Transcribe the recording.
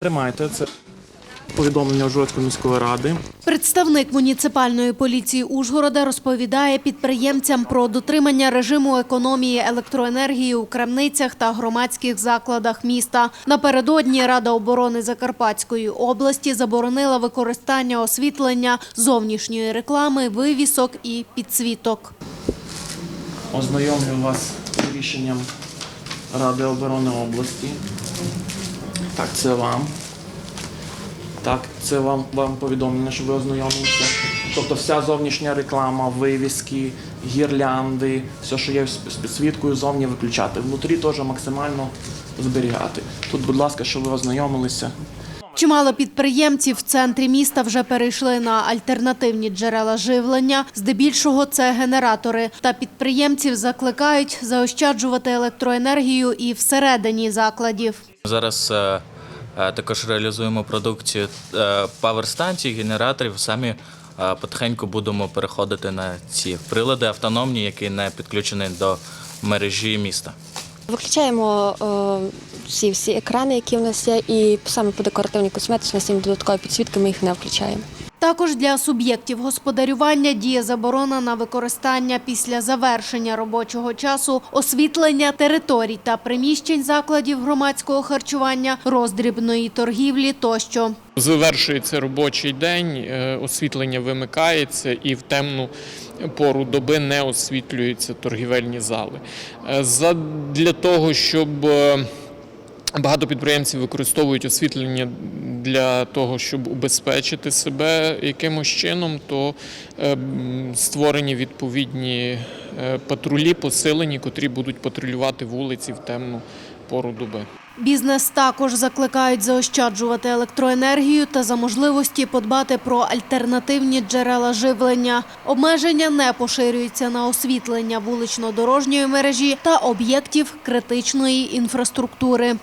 Тримайте це повідомлення Ужгородської міської ради. Представник муніципальної поліції Ужгорода розповідає підприємцям про дотримання режиму економії електроенергії у крамницях та громадських закладах міста. Напередодні Рада оборони Закарпатської області заборонила використання освітлення, зовнішньої реклами, вивісок і підсвіток. Ознайомлю вас з рішенням Ради оборони області. Так, це вам. Так, це вам, вам повідомлення, що ви ознайомилися. Тобто вся зовнішня реклама, вивіски, гірлянди, все, що є з підсвіткою, зовні виключати. Внутрі теж максимально зберігати. Тут, будь ласка, щоб ви ознайомилися. Чимало підприємців в центрі міста вже перейшли на альтернативні джерела живлення. Здебільшого це генератори. Та підприємців закликають заощаджувати електроенергію і всередині закладів. Зараз е, е, також реалізуємо продукцію е, паверстанцій, генераторів. Самі потихеньку будемо переходити на ці прилади автономні, які не підключені до мережі міста. Виключаємо е, всі, всі екрани, які в нас є, і саме по декоративній нас додаткові підсвітки, ми їх не включаємо. Також для суб'єктів господарювання діє заборона на використання після завершення робочого часу освітлення територій та приміщень закладів громадського харчування, роздрібної торгівлі тощо. Завершується робочий день, е, освітлення вимикається і в темну пору доби не освітлюються торгівельні зали. Е, для того, щоб е, Багато підприємців використовують освітлення для того, щоб убезпечити себе якимось чином, то е, створені відповідні патрулі, посилені, котрі будуть патрулювати вулиці в темну пору доби. Бізнес також закликають заощаджувати електроенергію та за можливості подбати про альтернативні джерела живлення. Обмеження не поширюються на освітлення вулично-дорожньої мережі та об'єктів критичної інфраструктури.